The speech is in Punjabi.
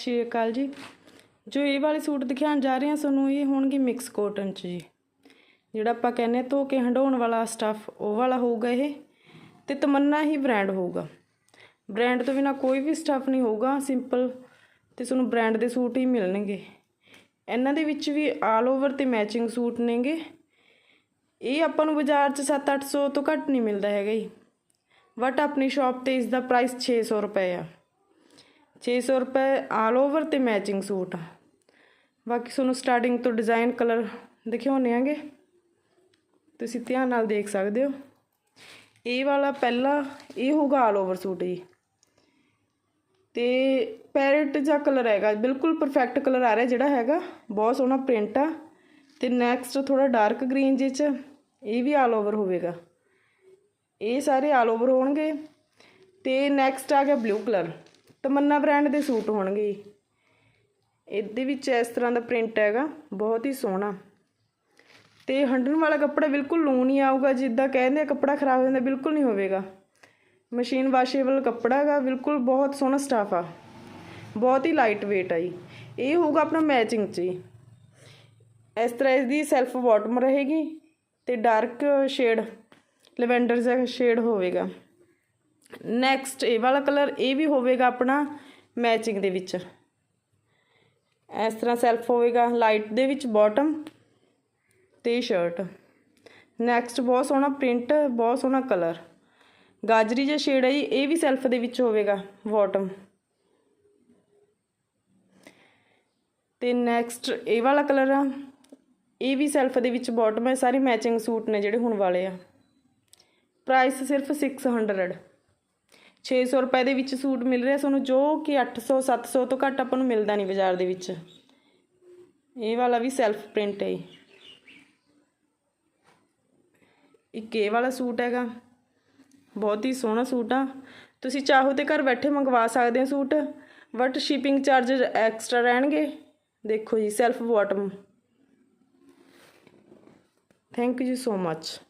ਸ਼੍ਰੀ ਅਕਾਲ ਜੀ। ਜੋ ਇਹ ਵਾਲੇ ਸੂਟ ਦਿਖਾਉਣ ਜਾ ਰਹੇ ਹਾਂ ਤੁਹਾਨੂੰ ਇਹ ਹੋਣਗੇ ਮਿਕਸ ਕੋਟਨ ਚ ਜੀ। ਜਿਹੜਾ ਆਪਾਂ ਕਹਿੰਦੇ ਧੋ ਕੇ ਹੰਡਾਉਣ ਵਾਲਾ ਸਟੱਫ ਉਹ ਵਾਲਾ ਹੋਊਗਾ ਇਹ ਤੇ ਤਮੰਨਾ ਹੀ ਬ੍ਰਾਂਡ ਹੋਊਗਾ। ਬ੍ਰਾਂਡ ਤੋਂ ਬਿਨਾ ਕੋਈ ਵੀ ਸਟੱਫ ਨਹੀਂ ਹੋਊਗਾ ਸਿੰਪਲ ਤੇ ਤੁਹਾਨੂੰ ਬ੍ਰਾਂਡ ਦੇ ਸੂਟ ਹੀ ਮਿਲਣਗੇ। ਇਹਨਾਂ ਦੇ ਵਿੱਚ ਵੀ ਆਲ ਓਵਰ ਤੇ ਮੈਚਿੰਗ ਸੂਟ ਨੇਗੇ। ਇਹ ਆਪਾਂ ਨੂੰ ਬਾਜ਼ਾਰ 'ਚ 7-800 ਤੋਂ ਘੱਟ ਨਹੀਂ ਮਿਲਦਾ ਹੈਗਾ ਜੀ। ਬਟ ਆਪਣੀ ਸ਼ਾਪ ਤੇ ਇਸ ਦਾ ਪ੍ਰਾਈਸ 600 ਰੁਪਏ ਆ। 600 ਰੁਪਏ ਆਲ ਓਵਰ ਤੇ ਮੈਚਿੰਗ ਸੂਟ ਬਾਕੀ ਤੁਹਾਨੂੰ ਸਟਾਰਟਿੰਗ ਤੋਂ ਡਿਜ਼ਾਈਨ ਕਲਰ ਦਿਖਾਉਣੇ ਆਂਗੇ। ਤੁਸੀਂ ਧਿਆਨ ਨਾਲ ਦੇਖ ਸਕਦੇ ਹੋ। ਇਹ ਵਾਲਾ ਪਹਿਲਾ, ਇਹ ਹੋਊਗਾ ਆਲ ਓਵਰ ਸੂਟ ਜੀ। ਤੇ ਪੈਰਟ ਜਿਹਾ ਕਲਰ ਹੈਗਾ, ਬਿਲਕੁਲ ਪਰਫੈਕਟ ਕਲਰ ਆ ਰਿਹਾ ਜਿਹੜਾ ਹੈਗਾ, ਬਹੁਤ ਸੋਹਣਾ ਪ੍ਰਿੰਟ ਆ। ਤੇ ਨੈਕਸਟ ਥੋੜਾ ਡਾਰਕ ਗ੍ਰੀਨ ਜਿਹੇ ਚ, ਇਹ ਵੀ ਆਲ ਓਵਰ ਹੋਵੇਗਾ। ਇਹ ਸਾਰੇ ਆਲ ਓਵਰ ਹੋਣਗੇ। ਤੇ ਨੈਕਸਟ ਆ ਗਿਆ ਬਲੂ ਕਲਰ ਤਮੰਨਾ ਬ੍ਰਾਂਡ ਦੇ ਸੂਟ ਹੋਣਗੇ ਇਹਦੇ ਵਿੱਚ ਇਸ ਤਰ੍ਹਾਂ ਦਾ ਪ੍ਰਿੰਟ ਹੈਗਾ, ਬਹੁਤ ਹੀ ਸੋਹਣਾ। ਤੇ ਹੰਡਣ ਵਾਲਾ ਕੱਪੜਾ ਬਿਲਕੁਲ ਲੂਣ ਨਹੀਂ ਆਊਗਾ, ਜਿੱਦਾਂ ਕਹਿੰਦੇ ਕੱਪੜਾ ਖਰਾਬ ਹੋ ਜਾਂਦਾ, ਬਿਲਕੁਲ ਨਹੀਂ ਹੋਵੇਗਾ। ਮਸ਼ੀਨ ਵਾਸ਼ੇਬਲ ਕੱਪੜਾ ਹੈਗਾ, ਬਿਲਕੁਲ ਬਹੁਤ ਸੋਹਣਾ ਸਟਾਫ ਆ। ਬਹੁਤ ਹੀ ਲਾਈਟ weight ਆ ਜੀ। ਇਹ ਹੋਊਗਾ ਆਪਣਾ ਮੈਚਿੰਗ 'ਚ ਜੀ। ਇਸ ਤਰ੍ਹਾਂ ਇਸ ਦੀ ਸੈਲਫ ਬਾਟਮ ਰਹੇਗੀ ਤੇ ਡਾਰਕ ਸ਼ੇਡ ਲਵੈਂਡਰ ਜਿਹਾ ਸ਼ੇਡ ਹੋਵੇਗਾ। ਨੈਕਸਟ ਇਹ ਵਾਲਾ ਕਲਰ ਇਹ ਵੀ ਹੋਵੇਗਾ ਆਪਣਾ ਮੈਚਿੰਗ ਦੇ ਵਿੱਚ। ਇਸ ਤਰ੍ਹਾਂ ਸੈਲਫ ਹੋਵੇਗਾ ਲਾਈਟ ਦੇ ਵਿੱਚ ਬਾਟਮ ਤੇ ਸ਼ਰਟ ਨੈਕਸਟ ਬਹੁਤ ਸੋਹਣਾ ਪ੍ਰਿੰਟ ਬਹੁਤ ਸੋਹਣਾ ਕਲਰ ਗਾਜਰੀ ਜਿਹਾ ਸ਼ੇਡ ਹੈ ਜੀ, ਇਹ ਵੀ ਸੈਲਫ ਦੇ ਵਿੱਚ ਹੋਵੇਗਾ ਬਾਟਮ ਤੇ ਨੈਕਸਟ ਇਹ ਵਾਲਾ ਕਲਰ ਆ, ਇਹ ਵੀ ਸੈਲਫ ਦੇ ਵਿੱਚ ਬਾਟਮ ਹੈ, ਸਾਰੇ ਮੈਚਿੰਗ ਸੂਟ ਨੇ ਜਿਹੜੇ ਹੁਣ ਵਾਲੇ ਆ। ਪ੍ਰਾਈਸ ਸਿਰਫ 600 600 ਰੁਪਏ ਦੇ ਵਿੱਚ ਸੂਟ ਮਿਲ ਰਿਹਾ ਤੁਹਾਨੂੰ ਜੋ ਕਿ 800 700 ਤੋਂ ਘੱਟ ਆਪਾਂ ਨੂੰ ਮਿਲਦਾ ਨਹੀਂ ਬਾਜ਼ਾਰ ਦੇ ਵਿੱਚ। ਇਹ ਵਾਲਾ ਵੀ ਸੈਲਫ ਪ੍ਰਿੰਟ ਹੈ ਇੱਕ ਇਹ ਵਾਲਾ ਸੂਟ ਹੈਗਾ। ਬਹੁਤ ਹੀ ਸੋਹਣਾ ਸੂਟ ਆ। ਤੁਸੀਂ ਚਾਹੋ ਤੇ ਘਰ ਬੈਠੇ ਮੰਗਵਾ ਸਕਦੇ ਹੋ suit. But shipping charges extra ਰਹਿਣਗੇ। ਦੇਖੋ ਜੀ self bottom thank you so much